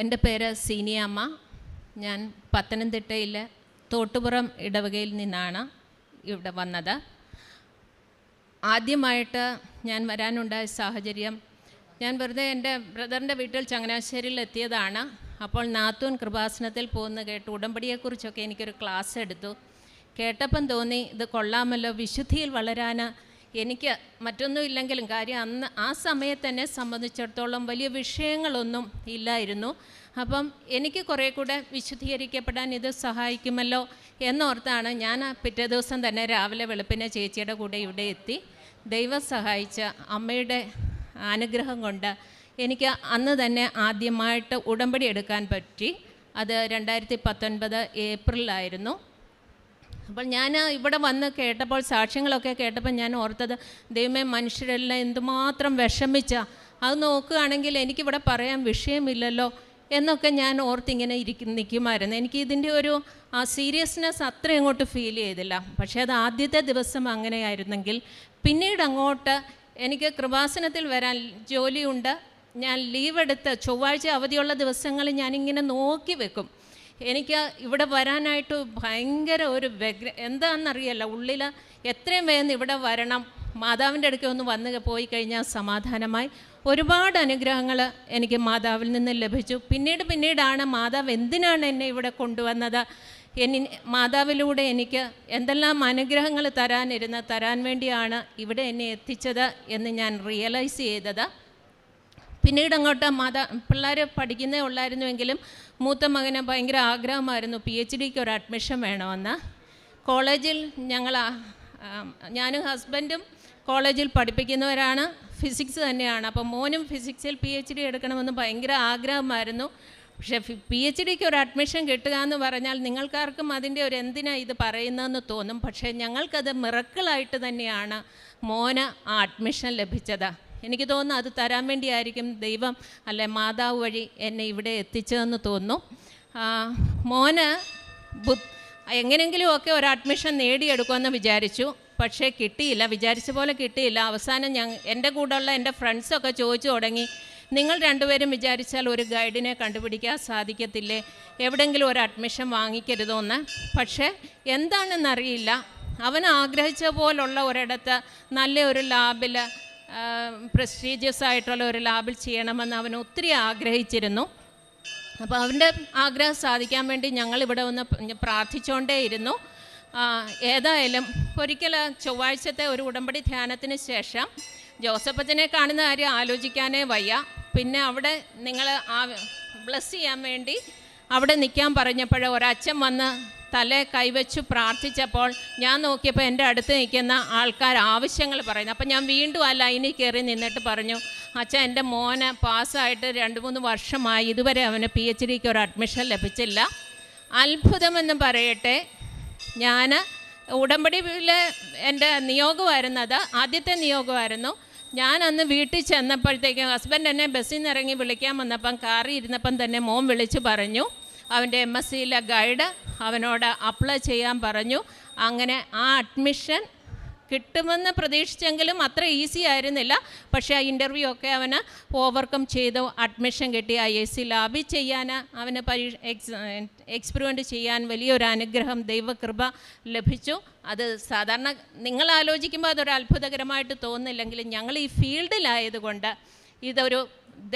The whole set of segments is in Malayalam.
എന്റെ പേര് സീനിയമ്മ. ഞാൻ പത്തനംതിട്ടയിലെ തോട്ടുപുറം ഇടവകയിൽ നിന്നാണ് ഇവിടെ വന്നത്. ആദ്യമായിട്ട് ഞാൻ വരാനുണ്ടായ സാഹചര്യം ഞാൻ വെറുതെ എന്റെ ബ്രദറിന്റെ വീട്ടിൽ ചങ്ങനാശ്ശേരിയിൽ എത്തിയതാണ്. അപ്പോൾ നാത്തൂൻ കൃപാസനത്തിൽ പോകുന്ന കേട്ട് ഉടമ്പടിയെക്കുറിച്ചൊക്കെ എനിക്കൊരു ക്ലാസ് എടുത്തു. കേട്ടപ്പം തോന്നി ഇത് കൊള്ളാമല്ലോ വിശുദ്ധിയിൽ വളരാൻ എനിക്ക് മറ്റൊന്നും ഇല്ലെങ്കിലും കാര്യം അന്ന് ആ സമയത്ത് എന്നെ സംബന്ധിച്ചിടത്തോളം വലിയ വിഷയങ്ങളൊന്നും ഇല്ലായിരുന്നു. അപ്പം എനിക്ക് കുറേ കൂടെ വിശുദ്ധീകരിക്കപ്പെടാൻ ഇത് സഹായിക്കുമല്ലോ എന്നോർത്താണ് ഞാൻ പിറ്റേ ദിവസം തന്നെ രാവിലെ വെളുപ്പിനെ ചേച്ചിയുടെ കൂടെ ഇവിടെ എത്തി ദൈവം സഹായിച്ച അമ്മയുടെ അനുഗ്രഹം കൊണ്ട് എനിക്ക് അന്ന് തന്നെ ആദ്യമായിട്ട് ഉടമ്പടി എടുക്കാൻ പറ്റി. അത് രണ്ടായിരത്തി പത്തൊൻപത് ഏപ്രിലായിരുന്നു അപ്പോൾ ഞാൻ ഇവിടെ വന്ന് കേട്ടപ്പോൾ സാക്ഷ്യങ്ങളൊക്കെ കേട്ടപ്പോൾ ഞാൻ ഓർത്തത് ദൈവമേ മനുഷ്യരെല്ലാം എന്തുമാത്രം വിഷമിച്ച. അത് നോക്കുകയാണെങ്കിൽ എനിക്കിവിടെ പറയാൻ വിഷയമില്ലല്ലോ എന്നൊക്കെ ഞാൻ ഓർത്തിങ്ങനെ ഇരിക്കും നിൽക്കുമായിരുന്നു. എനിക്ക് ഇതിന്റെ ഒരു സീരിയസ്നെസ് അത്ര അങ്ങോട്ട് ഫീൽ ചെയ്തില്ല. പക്ഷേ അത് ആദ്യത്തെ ദിവസം അങ്ങനെയായിരുന്നെങ്കിൽ പിന്നീട് അങ്ങോട്ട് എനിക്ക് കൃപാസനത്തിൽ വരാൻ ജോലിയുണ്ട്. ഞാൻ ലീവ് എടുത്ത് ചൊവ്വാഴ്ച അവധിയുള്ള ദിവസങ്ങളിൽ ഞാനിങ്ങനെ നോക്കി വെക്കും. എനിക്ക് ഇവിടെ വരാനായിട്ട് ഭയങ്കര ഒരു വ്യഗ്ര എന്താണെന്നറിയല്ല. ഉള്ളിൽ എത്രയും വേഗം ഇവിടെ വരണം. മാതാവിന്റെ അടുക്കെ ഒന്ന് വന്ന് പോയി കഴിഞ്ഞാൽ സമാധാനമായി. ഒരുപാട് അനുഗ്രഹങ്ങൾ എനിക്ക് മാതാവിൽ നിന്ന് ലഭിച്ചു. പിന്നീട് പിന്നീടാണ് മാതാവ് എന്തിനാണ് എന്നെ ഇവിടെ കൊണ്ടുവന്നത്? എനി മാതാവിലൂടെ എനിക്ക് എന്തെല്ലാം അനുഗ്രഹങ്ങൾ തരാനിരുന്ന തരാൻ വേണ്ടിയാണ് ഇവിടെ എന്നെ എത്തിച്ചത് എന്ന് ഞാൻ റിയലൈസ് ചെയ്തത്. പിന്നീട് അങ്ങോട്ട് മാതാ പിള്ളേർ പഠിക്കുന്നേ ഉള്ളായിരുന്നുവെങ്കിലും മൂത്ത മകന് ഭയങ്കര ആഗ്രഹമായിരുന്നു. പി എച്ച് ഡിക്ക് ഒരു അഡ്മിഷൻ വേണമെന്ന്. കോളേജിൽ ഞങ്ങൾ ഞാനും ഹസ്ബൻഡും കോളേജിൽ പഠിപ്പിക്കുന്നവരാണ്. ഫിസിക്സ് തന്നെയാണ്. അപ്പം മോനും ഫിസിക്സിൽ പി എച്ച് ഡി എടുക്കണമെന്ന് ഭയങ്കര ആഗ്രഹമായിരുന്നു. പക്ഷേ പി എച്ച് ഡിക്ക് ഒരു അഡ്മിഷൻ കിട്ടുക എന്ന് പറഞ്ഞാൽ നിങ്ങൾക്കാർക്കും അതിന്റെ ഒരു എന്തിനാണ് ഇത് പറയുന്നതെന്ന് തോന്നും. പക്ഷേ ഞങ്ങൾക്കത് മിറക്കിളായിട്ട് തന്നെയാണ് മോന് ആ അഡ്മിഷൻ ലഭിച്ചത്. എനിക്ക് തോന്നുന്നു അത് തരാൻ വേണ്ടിയായിരിക്കും ദൈവം അല്ലെ മാതാവ് വഴി എന്നെ ഇവിടെ എത്തിച്ചതെന്ന് തോന്നുന്നു. മോന് ബു എങ്ങനെയെങ്കിലും ഒക്കെ ഒരു അഡ്മിഷൻ നേടിയെടുക്കുമെന്ന് വിചാരിച്ചു. പക്ഷേ കിട്ടിയില്ല. വിചാരിച്ച പോലെ കിട്ടിയില്ല. അവസാനം ഞാൻ എന്റെ കൂടെയുള്ള എന്റെ ഫ്രണ്ട്സൊക്കെ ചോദിച്ചു തുടങ്ങി. നിങ്ങൾ രണ്ടുപേരും വിചാരിച്ചാൽ ഒരു ഗൈഡിനെ കണ്ടുപിടിക്കാൻ സാധിക്കത്തില്ലേ? എവിടെങ്കിലും ഒരു അഡ്മിഷൻ വാങ്ങിക്കരുതോ എന്ന് പക്ഷേ എന്താണെന്നറിയില്ല. അവൻ ആഗ്രഹിച്ച പോലുള്ള ഒരിടത്ത് നല്ല ഒരു ലാബിൽ പ്രസ്റ്റീജിയസ് ആയിട്ടുള്ള ഒരു ലാബിൽ ചെയ്യണമെന്ന് അവൻ ഒത്തിരി ആഗ്രഹിച്ചിരുന്നു. അപ്പോൾ അവന്റെ ആഗ്രഹം സാധിക്കാൻ വേണ്ടി ഞങ്ങൾ ഇവിടെ ഒന്ന് പ്രാർത്ഥിച്ചുകൊണ്ടേയിരുന്നു ഏതായാലും ഒരിക്കൽ ചൊവ്വാഴ്ചത്തെ ഒരു ഉടമ്പടി ധ്യാനത്തിന് ശേഷം ജോസഫച്ചനെ കാണുന്ന കാര്യം ആലോചിക്കാനേ വയ്യ. പിന്നെ അവിടെ നിങ്ങൾ ആ ബ്ലസ് ചെയ്യാൻ വേണ്ടി അവിടെ നിൽക്കാൻ പറഞ്ഞപ്പോൾ ഒരച്ഛൻ വന്ന് തല കൈവച്ചു പ്രാർത്ഥിച്ചപ്പോൾ ഞാൻ നോക്കിയപ്പോൾ എന്റെ അടുത്ത് നിൽക്കുന്ന ആൾക്കാർ ആവശ്യങ്ങൾ പറയുന്നു. അപ്പം ഞാൻ വീണ്ടും ആ ലൈനിൽ കയറി നിന്നിട്ട് പറഞ്ഞു അച്ഛൻ എന്റെ മോന് പാസ്സായിട്ട് രണ്ട് മൂന്ന് വർഷമായി. ഇതുവരെ അവന് പി എച്ച് ഡിക്ക് ഒരു അഡ്മിഷൻ ലഭിച്ചില്ല. അത്ഭുതമെന്ന് പറയട്ടെ. ഞാൻ ഉടമ്പടിയിൽ എന്റെ നിയോഗമായിരുന്നത് ആദ്യത്തെ നിയോഗമായിരുന്നു. ഞാൻ അന്ന് വീട്ടിൽ ചെന്നപ്പോഴത്തേക്കും ഹസ്ബൻഡ് എന്നെ ബസ്സിൽ നിന്ന് ഇറങ്ങി വിളിക്കാൻ വന്നപ്പം കാറി ഇരുന്നപ്പം തന്നെ മോൻ വിളിച്ച് പറഞ്ഞു. അവന്റെ എം എസ് സിയിലെ ഗൈഡ് അവനോട് അപ്ലൈ ചെയ്യാൻ പറഞ്ഞു. അങ്ങനെ ആ അഡ്മിഷൻ കിട്ടുമെന്ന് പ്രതീക്ഷിച്ചെങ്കിലും അത്ര ഈസി ആയിരുന്നില്ല. പക്ഷേ ആ ഇന്റർവ്യൂ ഒക്കെ അവന് ഓവർകം ചെയ്തു അഡ്മിഷൻ കിട്ടി. ഐ എസ് സി ലാബിൽ ചെയ്യാൻ അവന് പരീക്ഷ എക്സ് എക്സ്പെരിമെന്റ് ചെയ്യാൻ വലിയൊരു അനുഗ്രഹം ദൈവകൃപ ലഭിച്ചു. അത് സാധാരണ നിങ്ങൾ ആലോചിക്കുമ്പോൾ അതൊരു അത്ഭുതകരമായിട്ട് തോന്നില്ലെങ്കിലും ഞങ്ങൾ ഈ ഫീൽഡിലായതുകൊണ്ട് ഇതൊരു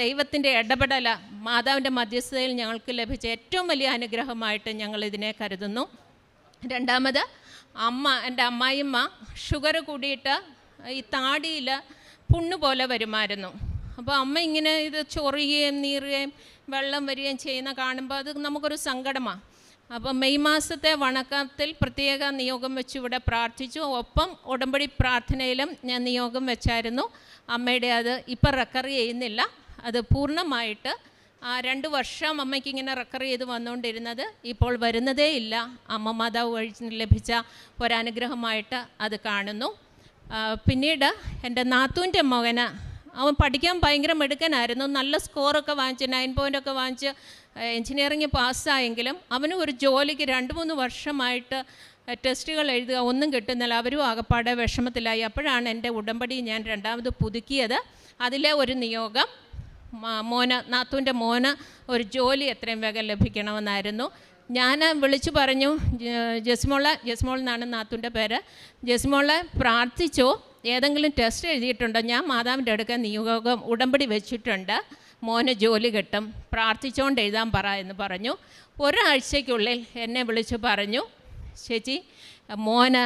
ദൈവത്തിന്റെ ഇടപെടല മാതാവിന്റെ മധ്യസ്ഥതയിൽ ഞങ്ങൾക്ക് ലഭിച്ച ഏറ്റവും വലിയ അനുഗ്രഹമായിട്ട് ഞങ്ങൾ ഇതിനെ കരുതുന്നു. രണ്ടാമത് അമ്മ എന്റെ അമ്മായിമ്മ ഷുഗർ കൂടിയിട്ട് ഈ താടിയിൽ പുണ്ണ് പോലെ വരുമായിരുന്നു. അപ്പോൾ അമ്മ ഇങ്ങനെ ഇത് ചൊറിയുകയും നീറുകയും വെള്ളം വരികയും ചെയ്യുന്ന കാണുമ്പോൾ അത് നമുക്കൊരു സങ്കടമാണ് അപ്പോൾ മെയ് മാസത്തെ വണക്കത്തിൽ പ്രത്യേക നിയോഗം വെച്ച് ഇവിടെ പ്രാർത്ഥിച്ചു. ഒപ്പം ഉടമ്പടി പ്രാർത്ഥനയിലും ഞാൻ നിയോഗം വെച്ചായിരുന്നു. അമ്മയുടെ അത് ഇപ്പം റെക്കർ ചെയ്യുന്നില്ല. അത് പൂർണമായിട്ട് രണ്ട് വർഷം അമ്മയ്ക്ക് ഇങ്ങനെ റെക്കർ ചെയ്ത് വന്നുകൊണ്ടിരുന്നത് ഇപ്പോൾ വരുന്നതേ ഇല്ല. അമ്മ മാതാവ് വഴി ലഭിച്ച ഒരനുഗ്രഹമായിട്ട് അത് കാണുന്നു. പിന്നീട് എന്റെ നാത്തൂന്റെ മകന് അവൻ പഠിക്കാൻ ഭയങ്കര മിടുക്കനായിരുന്നു. നല്ല സ്കോറൊക്കെ വാങ്ങിച്ച് നയൻ പോയിന്റൊക്കെ വാങ്ങിച്ച് എൻജിനീയറിങ് പാസ്സായെങ്കിലും അവനും ഒരു ജോലിക്ക് രണ്ട് മൂന്ന് വർഷമായിട്ട് ടെസ്റ്റുകൾ എഴുതുക ഒന്നും കിട്ടുന്നില്ല. അവരും ആകപ്പാടെ വിഷമത്തിലായി. അപ്പോഴാണ് എന്റെ ഉടമ്പടി ഞാൻ രണ്ടാമത് പുതുക്കിയത്. അതിലെ ഒരു നിയോഗം. മോന് നാത്തൂന്റെ മോന് ഒരു ജോലി എത്രയും വേഗം ലഭിക്കണമെന്നായിരുന്നു. ഞാൻ വിളിച്ചു പറഞ്ഞു ജസ്മോള ജസ്മോൾ എന്നാണ് നാത്തൂന്റെ പേര്. ജസ്മോളെ പ്രാർത്ഥിച്ചു? ഏതെങ്കിലും ടെസ്റ്റ് എഴുതിയിട്ടുണ്ടോ? ഞാൻ മാതാവിന്റെ അടുക്ക നിയോഗം ഉടമ്പടി വെച്ചിട്ടുണ്ട്. മോന് ജോലി കിട്ടും. പ്രാർത്ഥിച്ചുകൊണ്ട് എഴുതാൻ പറ എന്ന് പറഞ്ഞു. ഒരാഴ്ചയ്ക്കുള്ളിൽ എന്നെ വിളിച്ചു പറഞ്ഞു ചേച്ചി മോന്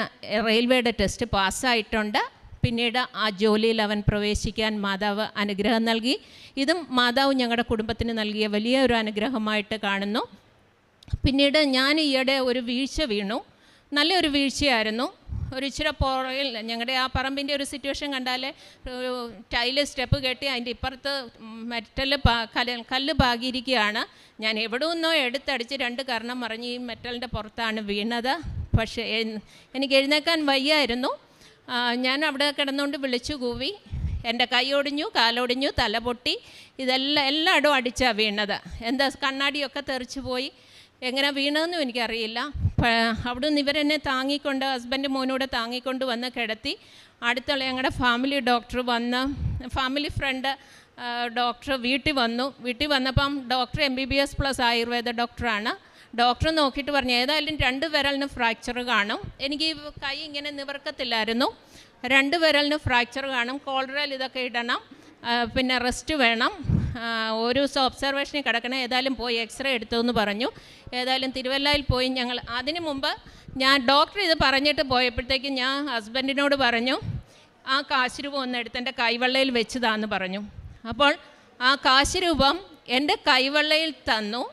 റെയിൽവേയുടെ ടെസ്റ്റ് പാസ്സായിട്ടുണ്ട്. പിന്നീട് ആ ജോലിയിൽ അവൻ പ്രവേശിക്കാൻ മാതാവ് അനുഗ്രഹം നൽകി. ഇതും മാതാവ് ഞങ്ങളുടെ കുടുംബത്തിന് നൽകിയ വലിയ ഒരു അനുഗ്രഹമായിട്ട് കാണുന്നു. പിന്നീട് ഞാൻ ഈയിടെ ഒരു വീഴ്ച വീണു. നല്ലൊരു വീഴ്ചയായിരുന്നു. ഒരു ഇച്ചിരി പുറകിൽ ഞങ്ങളുടെ ആ പറമ്പിന്റെ ഒരു സിറ്റുവേഷൻ കണ്ടാൽ ഒരു ടൈൽ സ്റ്റെപ്പ് കെട്ടി അതിന്റെ ഇപ്പുറത്ത് മെറ്റൽ കല്ല് കല്ല് പാകിയിരിക്കുകയാണ്. ഞാൻ എവിടെ നിന്നോ എടുത്തടിച്ച് രണ്ട് കർണം മറിഞ്ഞ് ഈ മെറ്റലിന്റെ പുറത്താണ് വീണത്. പക്ഷേ എനിക്ക് എഴുന്നേക്കാൻ വയ്യായിരുന്നു. ഞാൻ അവിടെ കിടന്നുകൊണ്ട് വിളിച്ചു കൂവി. എന്റെ കൈ ഒടിഞ്ഞു കാലൊടിഞ്ഞു തല പൊട്ടി. ഇതെല്ലാം എല്ലായിടും അടിച്ചാണ് വീണത്. എന്താ കണ്ണാടിയൊക്കെ തെറിച്ചു പോയി. എങ്ങനെ വീണതെന്നും എനിക്കറിയില്ല. അവിടെ നിന്ന് ഇവരെന്നെ താങ്ങിക്കൊണ്ട് ഹസ്ബൻഡ് മോനോട് താങ്ങിക്കൊണ്ട് വന്ന് കിടത്തി. അടുത്തുള്ള ഞങ്ങളുടെ ഫാമിലി ഡോക്ടർ വന്ന് ഫാമിലി ഫ്രണ്ട് ഡോക്ടർ വീട്ടിൽ വന്നു. വീട്ടിൽ വന്നപ്പം doctor M B B S plus ayurveda ഡോക്ടറാണ്. ഡോക്ടർ നോക്കിയിട്ട് പറഞ്ഞു ഏതായാലും രണ്ട് വിരലിന് ഫ്രാക്ചർ കാണും. എനിക്ക് കൈ ഇങ്ങനെ നിവർക്കത്തില്ലായിരുന്നു. രണ്ട് വിരലിന് ഫ്രാക്ചർ കാണും. കോളറൽ ഇതൊക്കെ ഇടണം. പിന്നെ റെസ്റ്റ് വേണം. ഒരു ദിവസം ഒബ്സർവേഷനിൽ കിടക്കണം ഏതായാലും പോയി എക്സ്റേ എടുത്തു എന്ന് പറഞ്ഞു. ഏതായാലും തിരുവല്ലയിൽ പോയി ഞങ്ങൾ അതിനു മുമ്പ് ഞാൻ ഡോക്ടർ ഇത് പറഞ്ഞിട്ട് പോയപ്പോഴത്തേക്കും ഞാൻ ഹസ്ബൻഡിനോട് പറഞ്ഞു ആ കാശ് രൂപം ഒന്ന് എടുത്ത് എന്റെ കൈവെള്ളയിൽ വെച്ചതാന്ന് പറഞ്ഞു. അപ്പോൾ ആ കാശ് രൂപം എന്റെ കൈവെള്ളയിൽ തന്നു.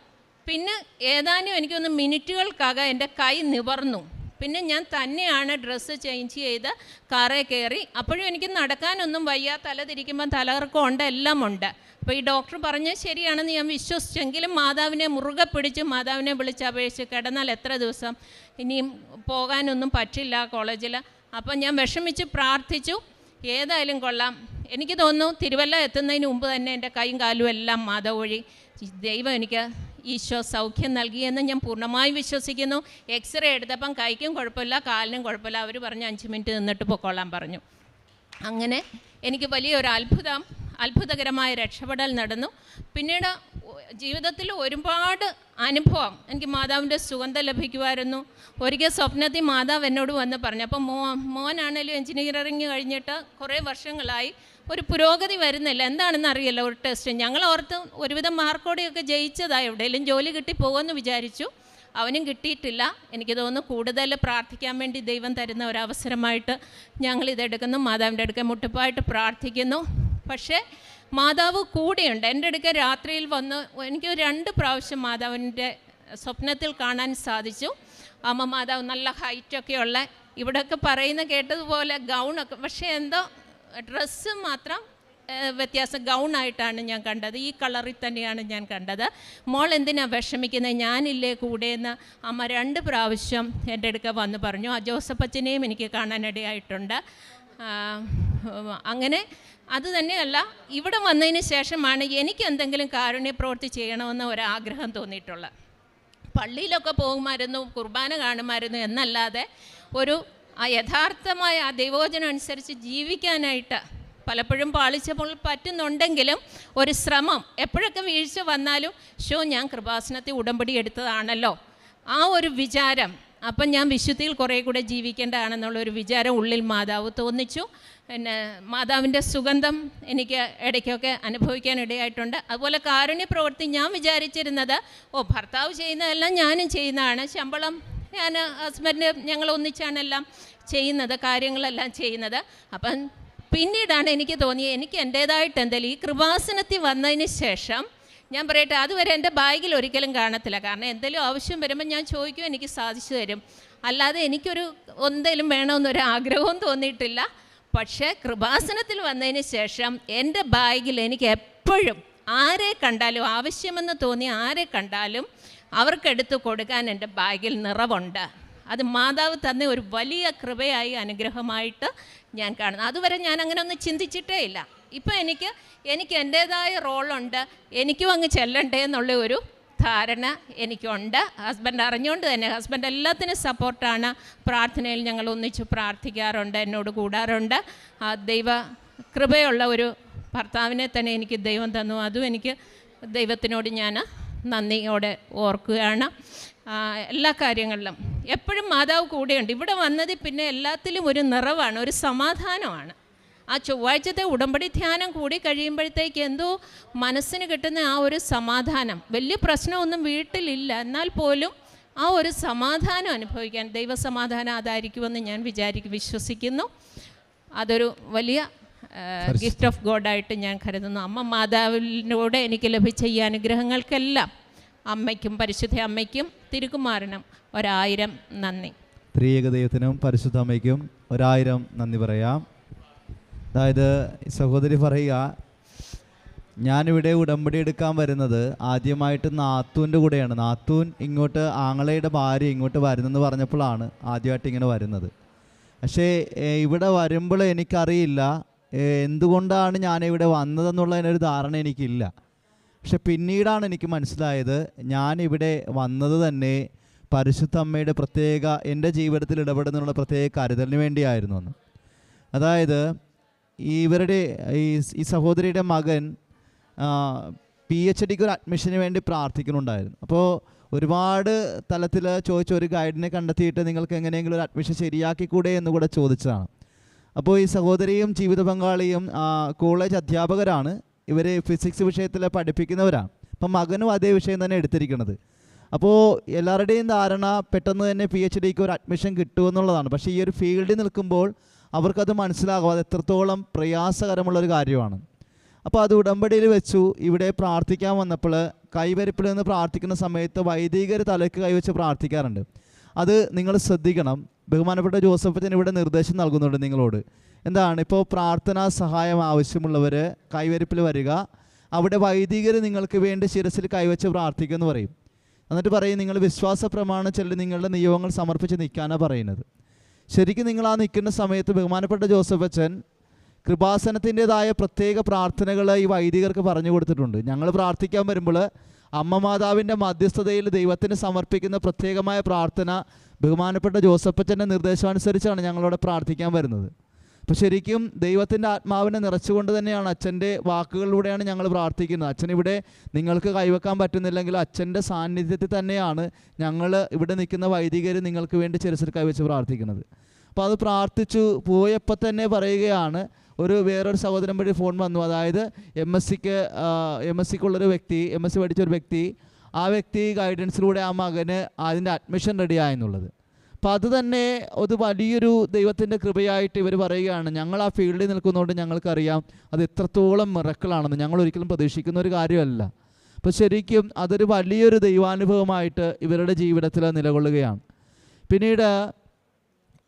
പിന്നെ ഏതാനും എനിക്കൊന്ന് മിനിറ്റുകൾക്കകം എന്റെ കൈ നിവർന്നു. പിന്നെ ഞാൻ തന്നെയാണ് ഡ്രസ്സ് ചേഞ്ച് ചെയ്ത് കാറേ കയറി. അപ്പോഴും എനിക്ക് നടക്കാനൊന്നും വയ്യ. തല തിരിക്കുമ്പോൾ തലകർക്കം ഉണ്ട് എല്ലാം ഉണ്ട്. അപ്പോൾ ഈ ഡോക്ടർ പറഞ്ഞത് ശരിയാണെന്ന് ഞാൻ വിശ്വസിച്ചെങ്കിലും മാതാവിനെ മുറുകെ പിടിച്ച് മാതാവിനെ വിളിച്ച് അപേക്ഷിച്ച് കിടന്നാൽ എത്ര ദിവസം ഇനിയും പോകാനൊന്നും പറ്റില്ല കോളേജിൽ. അപ്പം ഞാൻ വിഷമിച്ച് പ്രാർത്ഥിച്ചു. ഏതായാലും കൊള്ളാം. എനിക്ക് തോന്നുന്നു തിരുവല്ല എത്തുന്നതിന് മുമ്പ് തന്നെ എന്റെ കൈയും കാലും എല്ലാം മാതാവ് വഴി ദൈവം എനിക്ക് ഈശോ സൗഖ്യം നൽകിയെന്ന് ഞാൻ പൂർണമായും വിശ്വസിക്കുന്നു. എക്സ്റേ എടുത്തപ്പം കൈക്കും കുഴപ്പമില്ല കാലിനും കുഴപ്പമില്ല. അവർ പറഞ്ഞു അഞ്ച് മിനിറ്റ് നിന്നിട്ട് പൊക്കോളാൻ പറഞ്ഞു. അങ്ങനെ എനിക്ക് വലിയൊരു അത്ഭുതം അത്ഭുതകരമായ രക്ഷപ്പെടൽ നടന്നു. പിന്നീട് ജീവിതത്തിൽ ഒരുപാട് അനുഭവം. എനിക്ക് മാതാവിന്റെ സുഗന്ധം ലഭിക്കുമായിരുന്നു. ഒരിക്കൽ സ്വപ്നത്തിൽ മാതാവ് എന്നോട് വന്ന് പറഞ്ഞു അപ്പം മോ മോനാണേലും എഞ്ചിനീയറിങ് കഴിഞ്ഞിട്ട് കുറേ വർഷങ്ങളായി ഒരു പുരോഗതി വരുന്നില്ല. എന്താണെന്ന് അറിയില്ല ഒരു ടെസ്റ്റ് ഞങ്ങൾ ഓർത്ത് ഒരുവിധം മാർക്കോടെയൊക്കെ ജയിച്ചതാണ് എവിടെയെങ്കിലും ജോലി കിട്ടി പോകുമെന്ന് വിചാരിച്ചു. അവനും കിട്ടിയിട്ടില്ല. എനിക്ക് തോന്നുന്നു കൂടുതൽ പ്രാർത്ഥിക്കാൻ വേണ്ടി ദൈവം തരുന്ന ഒരവസരമായിട്ട് ഞങ്ങൾ ഇതെടുക്കുന്നു മാതാവിന്റെ അടുക്ക മുട്ടിപ്പായിട്ട് പ്രാർത്ഥിക്കുന്നു. പക്ഷേ മാതാവ് കൂടെയുണ്ട്. എന്റെ അടുക്ക രാത്രിയിൽ വന്ന് എനിക്ക് രണ്ട് പ്രാവശ്യം മാതാവിന്റെ സ്വപ്നത്തിൽ കാണാൻ സാധിച്ചു. അമ്മ മാതാവ് നല്ല ഹൈറ്റൊക്കെയുള്ള ഇവിടെയൊക്കെ പറയുന്ന കേട്ടതുപോലെ ഗൗണൊക്കെ പക്ഷേ എന്തോ ഡ്രസ്സ് മാത്രം വ്യത്യാസം ഗൗൺ ആയിട്ടാണ് ഞാൻ കണ്ടത്. ഈ കളറിൽ തന്നെയാണ് ഞാൻ കണ്ടത്. മോൾ എന്തിനാ വിഷമിക്കുന്നത് ഞാനില്ലേ കൂടെയെന്ന് അമ്മ രണ്ട് പ്രാവശ്യം എന്റെ അടുക്ക വന്ന് പറഞ്ഞു. ആ ജോസഫച്ചനെയും എനിക്ക് കാണാനിടയായിട്ടുണ്ട്. അങ്ങനെ അത് തന്നെയല്ല ഇവിടെ വന്നതിന് ശേഷമാണ് എനിക്ക് എന്തെങ്കിലും കാരുണ്യപ്രവൃത്തി ചെയ്യണമെന്ന് ഒരാഗ്രഹം തോന്നിയിട്ടുള്ളത്. പള്ളിയിലൊക്കെ പോകുമായിരുന്നു കുർബാന കാണുമായിരുന്നു എന്നല്ലാതെ ഒരു ആ യഥാർത്ഥമായ ആ ദൈവോചനം അനുസരിച്ച് ജീവിക്കാനായിട്ട് പലപ്പോഴും പാളിച്ചപ്പോൾ പറ്റുന്നുണ്ടെങ്കിലും ഒരു ശ്രമം എപ്പോഴൊക്കെ വീഴ്ച വന്നാലും ഷോ ഞാൻ കൃപാസനത്തിൽ ഉടമ്പടി എടുത്തതാണല്ലോ. ആ ഒരു വിചാരം അപ്പം ഞാൻ വിശുദ്ധിയിൽ കുറേ കൂടെ ജീവിക്കേണ്ടതാണെന്നുള്ള ഒരു വിചാരം ഉള്ളിൽ മാതാവ് തോന്നിച്ചു. പിന്നെ മാതാവിന്റെ സുഗന്ധം എനിക്ക് ഇടയ്ക്കൊക്കെ അനുഭവിക്കാനിടയായിട്ടുണ്ട് അതുപോലെ കാരുണ്യ പ്രവൃത്തി ഞാൻ വിചാരിച്ചിരുന്നത് ഓ ഭർത്താവ് ചെയ്യുന്നതെല്ലാം ഞാനും ചെയ്യുന്നതാണ്. ശമ്പളം ഞാൻ ഹസ്ബൻഡ് ഞങ്ങൾ ഒന്നിച്ചാണെല്ലാം ചെയ്യുന്നത് കാര്യങ്ങളെല്ലാം ചെയ്യുന്നത്. അപ്പം പിന്നീടാണ് എനിക്ക് തോന്നിയത് എനിക്ക് എന്റേതായിട്ട് എന്തെങ്കിലും ഈ കൃപാസനത്തിൽ വന്നതിന് ശേഷം ഞാൻ പറയട്ടെ അതുവരെ എന്റെ ബാഗിൽ ഒരിക്കലും കാണത്തില്ല. കാരണം എന്തെങ്കിലും ആവശ്യം വരുമ്പോൾ ഞാൻ ചോദിക്കും എനിക്ക് സാധിച്ചു തരും. അല്ലാതെ എനിക്കൊരു എന്തെങ്കിലും വേണമെന്നൊരു ആഗ്രഹവും തോന്നിയിട്ടില്ല. പക്ഷേ കൃപാസനത്തിൽ വന്നതിന് ശേഷം എന്റെ ബാഗിൽ എനിക്ക് എപ്പോഴും ആരെ കണ്ടാലും ആവശ്യമെന്ന് തോന്നി ആരെ കണ്ടാലും അവർക്കെടുത്ത് കൊടുക്കാൻ എന്റെ ബാഗിൽ നിറവുണ്ട്. അത് മാതാവ് തന്നെ ഒരു വലിയ കൃപയായി അനുഗ്രഹമായിട്ട് ഞാൻ കാണുന്നു. അതുവരെ ഞാൻ അങ്ങനെ ഒന്നും ചിന്തിച്ചിട്ടേ ഇല്ല. ഇപ്പം എനിക്ക് എനിക്ക് എന്റേതായ റോളുണ്ട്. എനിക്കും അങ്ങ് ചെല്ലണ്ടേ എന്നുള്ള ഒരു ധാരണ എനിക്കുണ്ട്. ഹസ്ബൻഡ് അറിഞ്ഞുകൊണ്ട് തന്നെ ഹസ്ബൻഡ് എല്ലാത്തിനും സപ്പോർട്ടാണ്. പ്രാർത്ഥനയിൽ ഞങ്ങൾ ഒന്നിച്ച് പ്രാർത്ഥിക്കാറുണ്ട് എന്നോട് കൂടാറുണ്ട്. ദൈവ കൃപയുള്ള ഒരു ഭർത്താവിനെ തന്നെ എനിക്ക് ദൈവം തന്നു. അതും എനിക്ക് ദൈവത്തിനോട് ഞാൻ നന്ദിയോടെ ഓർക്കുകയാണ്. എല്ലാ കാര്യങ്ങളിലും. എപ്പോഴും മാതാവ് കൂടെയുണ്ട്. ഇവിടെ വന്നതിൽ പിന്നെ എല്ലാത്തിലും ഒരു നിറവാണ് ഒരു സമാധാനമാണ്. ആ ചൊവ്വാഴ്ചത്തെ ഉടമ്പടി ധ്യാനം കൂടി കഴിയുമ്പോഴത്തേക്ക് എന്തോ മനസ്സിന് കിട്ടുന്ന ആ ഒരു സമാധാനം. വലിയ പ്രശ്നമൊന്നും വീട്ടിലില്ല. എന്നാൽ പോലും ആ ഒരു സമാധാനം അനുഭവിക്കാൻ ദൈവസമാധാനം അതായിരിക്കുമെന്ന് ഞാൻ വിചാരിക്കും വിശ്വസിക്കുന്നു. അതൊരു വലിയ ഗിഫ്റ്റ് ഓഫ് ഗോഡായിട്ട് ഞാൻ കരുതുന്നു. അമ്മ മാതാവിനോട് എനിക്ക് ലഭിച്ച ഈ അനുഗ്രഹങ്ങൾക്കെല്ലാം അമ്മയ്ക്കും പരിശുദ്ധ അമ്മയ്ക്കും തിരുകുമാറിനും ഒരായിരം നന്ദി. ത്രിയേകദൈവത്തിനും പരിശുദ്ധ അമ്മയ്ക്കും ഒരായിരം നന്ദി പറയാം. അതായത് സഹോദരി പറയുക ഞാനിവിടെ ഉടമ്പടി എടുക്കാൻ വരുന്നത് ആദ്യമായിട്ട് നാത്തൂന്റെ കൂടെയാണ്. നാത്തൂൻ ഇങ്ങോട്ട് ആങ്ങളയുടെ ഭാര്യ ഇങ്ങോട്ട് വരുന്നെന്ന് പറഞ്ഞപ്പോഴാണ് ആദ്യമായിട്ട് ഇങ്ങനെ വരുന്നത്. പക്ഷേ ഇവിടെ വരുമ്പോൾ എനിക്കറിയില്ല എന്തുകൊണ്ടാണ് ഞാനിവിടെ വന്നതെന്നുള്ളതിനൊരു ധാരണ എനിക്കില്ല. പക്ഷെ പിന്നീടാണ് എനിക്ക് മനസ്സിലായത് ഞാനിവിടെ വന്നത് തന്നെ പരിശുദ്ധ അമ്മയുടെ പ്രത്യേക എന്റെ ജീവിതത്തിൽ ഇടപെടുന്നതിനുള്ള പ്രത്യേക കരുതലിന് വേണ്ടിയായിരുന്നു എന്ന്. അതായത് ഇവരുടെ ഈ സഹോദരിയുടെ മകൻ പി എച്ച് ഡിക്ക് ഒരു അഡ്മിഷന് വേണ്ടി പ്രാർത്ഥിക്കുന്നുണ്ടായിരുന്നു. അപ്പോൾ ഒരുപാട് തലത്തിൽ ചോദിച്ച ഒരു ഗൈഡിനെ കണ്ടെത്തിയിട്ട് നിങ്ങൾക്ക് എങ്ങനെയെങ്കിലും ഒരു അഡ്മിഷൻ ശരിയാക്കിക്കൂടെ എന്ന് കൂടെ ചോദിച്ചതാണ്. അപ്പോൾ ഈ സഹോദരിയും ജീവിത പങ്കാളിയും കോളേജ് അധ്യാപകരാണ്. ഇവർ ഫിസിക്സ് വിഷയത്തിൽ പഠിപ്പിക്കുന്നവരാണ്. അപ്പം മകനും അതേ വിഷയം തന്നെ എടുത്തിരിക്കുന്നത്. അപ്പോൾ എല്ലാവരുടെയും ധാരണ പെട്ടെന്ന് തന്നെ പി എച്ച് ഡിക്ക് ഒരു അഡ്മിഷൻ കിട്ടുമെന്നുള്ളതാണ് പക്ഷേ ഈ ഒരു ഫീൽഡിൽ നിൽക്കുമ്പോൾ അവർക്കത് മനസ്സിലാകും. അത് എത്രത്തോളം പ്രയാസകരമുള്ളൊരു കാര്യമാണ്. അപ്പോൾ അത് ഉടമ്പടിയിൽ വെച്ചു ഇവിടെ പ്രാർത്ഥിക്കാൻ വന്നപ്പോൾ കൈവരിപ്പിൽ നിന്ന് പ്രാർത്ഥിക്കുന്ന സമയത്ത് വൈദികർ തലയ്ക്ക് കൈവച്ച് പ്രാർത്ഥിക്കാറുണ്ട്. അത് നിങ്ങൾ ശ്രദ്ധിക്കണം. ബഹുമാനപ്പെട്ട ജോസഫത്തിന് ഇവിടെ നിർദ്ദേശം നൽകുന്നുണ്ട് നിങ്ങളോട്. എന്താണ്? ഇപ്പോൾ പ്രാർത്ഥനാ സഹായം ആവശ്യമുള്ളവർ കൈവരിപ്പിൽ വരിക. അവിടെ വൈദികർ നിങ്ങൾക്ക് വേണ്ടി ശിരസിൽ കൈവച്ച് പ്രാർത്ഥിക്കുമെന്ന് പറയും. എന്നിട്ട് പറയും നിങ്ങൾ വിശ്വാസ പ്രമാണം ചൊല്ലി നിങ്ങളുടെ നിയോഗങ്ങൾ സമർപ്പിച്ച് നിൽക്കാനാണ് പറയുന്നത്. ശരിക്കും നിങ്ങൾ ആ നിൽക്കുന്ന സമയത്ത് ബഹുമാനപ്പെട്ട ജോസഫ് അച്ഛൻ കൃപാസനത്തിന്റെതായ പ്രത്യേക പ്രാർത്ഥനകൾ ഈ വൈദികർക്ക് പറഞ്ഞു കൊടുത്തിട്ടുണ്ട്. ഞങ്ങൾ പ്രാർത്ഥിക്കാൻ വരുമ്പോൾ അമ്മ മാതാവിന്റെ മധ്യസ്ഥതയിൽ ദൈവത്തിന് സമർപ്പിക്കുന്ന പ്രത്യേകമായ പ്രാർത്ഥന ബഹുമാനപ്പെട്ട ജോസഫച്ചന്റെ നിർദ്ദേശമനുസരിച്ചാണ് ഞങ്ങളോട് പ്രാർത്ഥിക്കാൻ വരുന്നത്. അപ്പോൾ ശരിക്കും ദൈവത്തിന്റെ ആത്മാവിനെ നിറച്ചുകൊണ്ട് തന്നെയാണ് അച്ഛന്റെ വാക്കുകളിലൂടെയാണ് ഞങ്ങൾ പ്രാർത്ഥിക്കുന്നത്. അച്ഛൻ ഇവിടെ നിങ്ങൾക്ക് കൈവെക്കാൻ പറ്റുന്നില്ലെങ്കിൽ അച്ഛന്റെ സാന്നിധ്യത്തിൽ തന്നെയാണ് ഞങ്ങൾ ഇവിടെ നിൽക്കുന്ന വൈദികർ നിങ്ങൾക്ക് വേണ്ടി ചെറുസിൽ കൈവച്ച് പ്രാർത്ഥിക്കുന്നത്. അപ്പോൾ അത് പ്രാർത്ഥിച്ചു പോയപ്പോൾ തന്നെ പറയുകയാണ് ഒരു വേറൊരു സഹോദരൻ വഴി ഫോൺ വന്നു. അതായത് എം എസ് സിക്ക് എം എസ് സിക്കുള്ളൊരു വ്യക്തി എം എസ് സി പഠിച്ചൊരു വ്യക്തി ആ വ്യക്തി ഗൈഡൻസിലൂടെ ആ മകന് അതിന്റെ അഡ്മിഷൻ റെഡിയായെന്നുള്ളത് അപ്പോൾ അത് തന്നെ ഒരു വലിയൊരു ദൈവത്തിന്റെ കൃപയായിട്ട് ഇവർ പറയുകയാണ്. ഞങ്ങൾ ആ ഫീൽഡിൽ നിൽക്കുന്നതുകൊണ്ട് ഞങ്ങൾക്കറിയാം അത് എത്രത്തോളം മിറക്കളാണെന്ന് ഞങ്ങൾ ഒരിക്കലും പ്രതീക്ഷിക്കുന്ന ഒരു കാര്യമല്ല. അപ്പോൾ ശരിക്കും അതൊരു വലിയൊരു ദൈവാനുഭവമായിട്ട് ഇവരുടെ ജീവിതത്തിൽ നിലകൊള്ളുകയാണ്. പിന്നീട്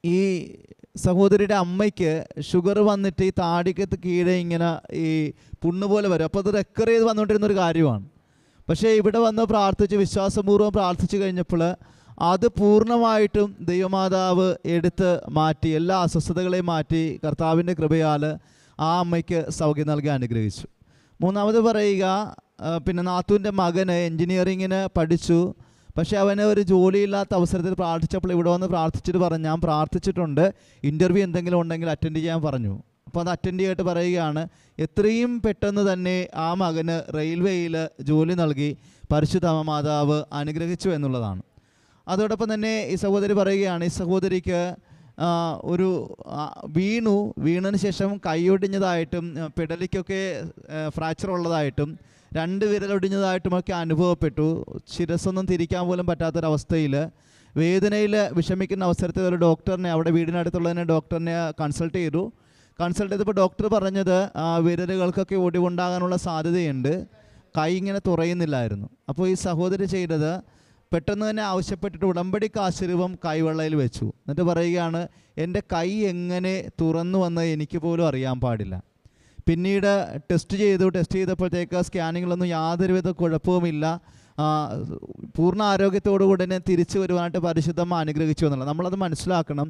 ഈ സഹോദരിയുടെ അമ്മയ്ക്ക് ഷുഗർ വന്നിട്ട് ഈ താടിക്കത്ത് കീഴെ ഇങ്ങനെ ഈ പുണ്ണ് പോലെ വരും. അപ്പോൾ അത് റെക്കർ ചെയ്ത് വന്നുകൊണ്ടിരുന്ന ഒരു കാര്യമാണ്. പക്ഷേ ഇവിടെ വന്ന് പ്രാർത്ഥിച്ച് വിശ്വാസപൂർവം പ്രാർത്ഥിച്ചു കഴിഞ്ഞപ്പോൾ അത് പൂർണമായിട്ടും ദൈവമാതാവ് എടുത്ത് മാറ്റി എല്ലാ അസ്വസ്ഥതകളെയും മാറ്റി കർത്താവിന്റെ കൃപയാൽ ആ അമ്മയ്ക്ക് സൗഖ്യം നൽകി അനുഗ്രഹിച്ചു. മൂന്നാമത് പറയുക പിന്നെ നാത്തൂന്റെ മകന് എൻജിനീയറിങ്ങിന് പഠിച്ചു. പക്ഷേ അവന് ഒരു ജോലിയില്ലാത്ത അവസരത്തിൽ പ്രാർത്ഥിച്ചപ്പോൾ ഇവിടെ വന്ന് പ്രാർത്ഥിച്ചിട്ട് പറഞ്ഞു ഞാൻ പ്രാർത്ഥിച്ചിട്ടുണ്ട് ഇന്റർവ്യൂ എന്തെങ്കിലും ഉണ്ടെങ്കിൽ അറ്റൻഡ് ചെയ്യാൻ പറഞ്ഞു. അപ്പോൾ അത് അറ്റൻഡ് ചെയ്തിട്ട് പറയുകയാണ് എത്രയും പെട്ടെന്ന് തന്നെ ആ മകന് റെയിൽവേയിൽ ജോലി നൽകി പരിശുദ്ധ മാതാവ് അനുഗ്രഹിച്ചു എന്നുള്ളതാണ്. അതോടൊപ്പം തന്നെ ഈ സഹോദരി പറയുകയാണ് ഈ സഹോദരിക്ക് ഒരു വീണു വീണതിന് ശേഷം കൈയൊടിഞ്ഞതായിട്ടും പിടലിക്കൊക്കെ ഫ്രാക്ചർ ഉള്ളതായിട്ടും രണ്ട് വിരലൊടിഞ്ഞതായിട്ടുമൊക്കെ അനുഭവപ്പെട്ടു. ശിരസൊന്നും തിരിക്കാൻ പോലും പറ്റാത്തൊരവസ്ഥയിൽ വേദനയിൽ വിഷമിക്കുന്ന അവസരത്തിൽ ഒരു ഡോക്ടറിനെ അവിടെ വീടിനടുത്തുള്ളതിനെ ഡോക്ടറിനെ കൺസൾട്ട് ചെയ്തു. കൺസൾട്ട് ചെയ്തപ്പോൾ ഡോക്ടർ പറഞ്ഞത് വിരലുകൾക്കൊക്കെ ഒടിവുണ്ടാകാനുള്ള സാധ്യതയുണ്ട്. കൈ ഇങ്ങനെ തുറയുന്നില്ലായിരുന്നു. അപ്പോൾ ഈ സഹോദരി ചെയ്തത് പെട്ടെന്ന് തന്നെ ആവശ്യപ്പെട്ടിട്ട് ഉടമ്പടി കാശുരൂപം കൈവെള്ളയിൽ വെച്ചു. എന്നിട്ട് പറയുകയാണ് എന്റെ കൈ എങ്ങനെ തുറന്നു വന്ന് എനിക്ക് പോലും അറിയാൻ പാടില്ല. പിന്നീട് ടെസ്റ്റ് ചെയ്തു. ടെസ്റ്റ് ചെയ്തപ്പോഴത്തേക്ക് സ്കാനിങ്ങിലൊന്നും യാതൊരുവിധ കുഴപ്പവുമില്ല. പൂർണ ആരോഗ്യത്തോടു കൂടി തന്നെ തിരിച്ചു വരുവാനായിട്ട് പരിശുദ്ധമ്മ അനുഗ്രഹിച്ചു എന്നുള്ളത്. നമ്മളത് മനസ്സിലാക്കണം.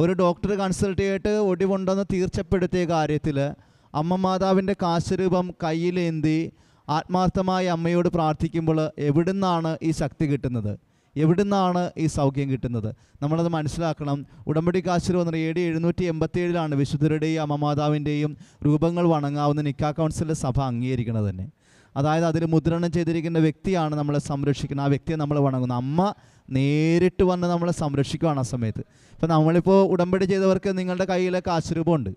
ഒരു ഡോക്ടറെ കൺസൾട്ട് ചെയ്തിട്ട് ഒടിവുണ്ടെന്ന് തീർച്ചപ്പെടുത്തിയ കാര്യത്തിൽ അമ്മ മാതാവിന്റെ കാശരൂപം കയ്യിലേന്തി ആത്മാർത്ഥമായി അമ്മയോട് പ്രാർത്ഥിക്കുമ്പോൾ എവിടുന്നാണ് ഈ ശക്തി കിട്ടുന്നത്? എവിടുന്നാണ് ഈ സൗഖ്യം കിട്ടുന്നത്? നമ്മളത് മനസ്സിലാക്കണം. ഉടമ്പടി കാശിർ വന്ന എ ഡി എഴുന്നൂറ്റി എൺപത്തി ഏഴിലാണ് വിശുദ്ധരുടെയും അമ്മമാതാവിന്റെയും രൂപങ്ങൾ വണങ്ങാവുന്ന നിക്കാ കൗൺസിലിന്റെ സഭ അംഗീകരിക്കുന്നത് തന്നെ. അതായത് അതിൽ മുദ്രണം ചെയ്തിരിക്കുന്ന വ്യക്തിയാണ് നമ്മളെ സംരക്ഷിക്കുന്നത്. ആ വ്യക്തിയെ നമ്മൾ വണങ്ങുന്നു. അമ്മ നേരിട്ട് വന്ന് നമ്മളെ സംരക്ഷിക്കുകയാണ് ആ സമയത്ത്. ഇപ്പം നമ്മളിപ്പോൾ ഉടമ്പടി ചെയ്തവർക്ക് നിങ്ങളുടെ കയ്യിലെ കാശുരൂപമുണ്ട്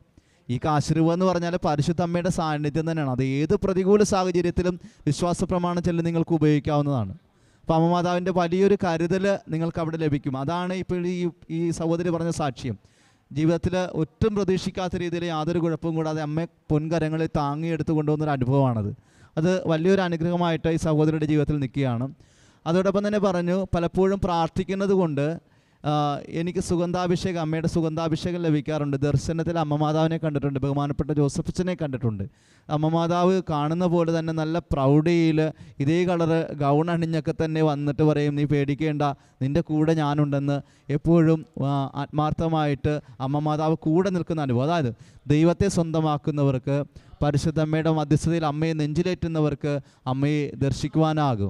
ഈ കാശുരൂപം എന്ന് പറഞ്ഞാൽ പരിശുദ്ധ അമ്മയുടെ സാന്നിധ്യം തന്നെയാണ്. അത് ഏത് പ്രതികൂല സാഹചര്യത്തിലും വിശ്വാസ പ്രമാണം ചെല്ലും നിങ്ങൾക്ക് ഉപയോഗിക്കാവുന്നതാണ്. അപ്പോൾ അമ്മമാതാവിന്റെ വലിയൊരു കരുതൽ നിങ്ങൾക്ക് അവിടെ ലഭിക്കും. അതാണ് ഇപ്പോൾ ഈ ഈ സഹോദരി പറഞ്ഞ സാക്ഷ്യം. ജീവിതത്തിൽ ഒട്ടും പ്രതീക്ഷിക്കാത്ത രീതിയിൽ യാതൊരു കുഴപ്പവും കൂടാതെ അമ്മയെ പൊൻകരങ്ങളിൽ താങ്ങിയെടുത്ത് കൊണ്ടുവന്നൊരു അനുഭവമാണത്. അത് വലിയൊരു അനുഗ്രഹമായിട്ട് ഈ സഹോദരിയുടെ ജീവിതത്തിൽ നിൽക്കുകയാണ്. അതോടൊപ്പം തന്നെ പറഞ്ഞു പലപ്പോഴും പ്രാർത്ഥിക്കുന്നത് കൊണ്ട് എനിക്ക് സുഗന്ധാഭിഷേകം അമ്മയുടെ സുഗന്ധാഭിഷേകം ലഭിക്കാറുണ്ട്. ദർശനത്തിൽ അമ്മ മാതാവിനെ കണ്ടിട്ടുണ്ട് ബഹുമാനപ്പെട്ട ജോസഫച്ചനെ കണ്ടിട്ടുണ്ട്. അമ്മ മാതാവ് കാണുന്ന പോലെ തന്നെ നല്ല പ്രൗഢിയിൽ ഇതേ കളറ് ഗൗൺ അണിഞ്ഞൊക്കെ തന്നെ വന്നിട്ട് പറയും നീ പേടിക്കേണ്ട നിന്റെ കൂടെ ഞാനുണ്ടെന്ന്. എപ്പോഴും ആത്മാർത്ഥമായിട്ട് അമ്മ മാതാവ് കൂടെ നിൽക്കുന്ന അനുഭവം. അതായത് ദൈവത്തെ സ്വന്തമാക്കുന്നവർക്ക് പരിശുദ്ധമ്മയുടെ മധ്യസ്ഥതയിൽ അമ്മയെ നെഞ്ചിലേറ്റുന്നവർക്ക് അമ്മയെ ദർശിക്കുവാനാകും.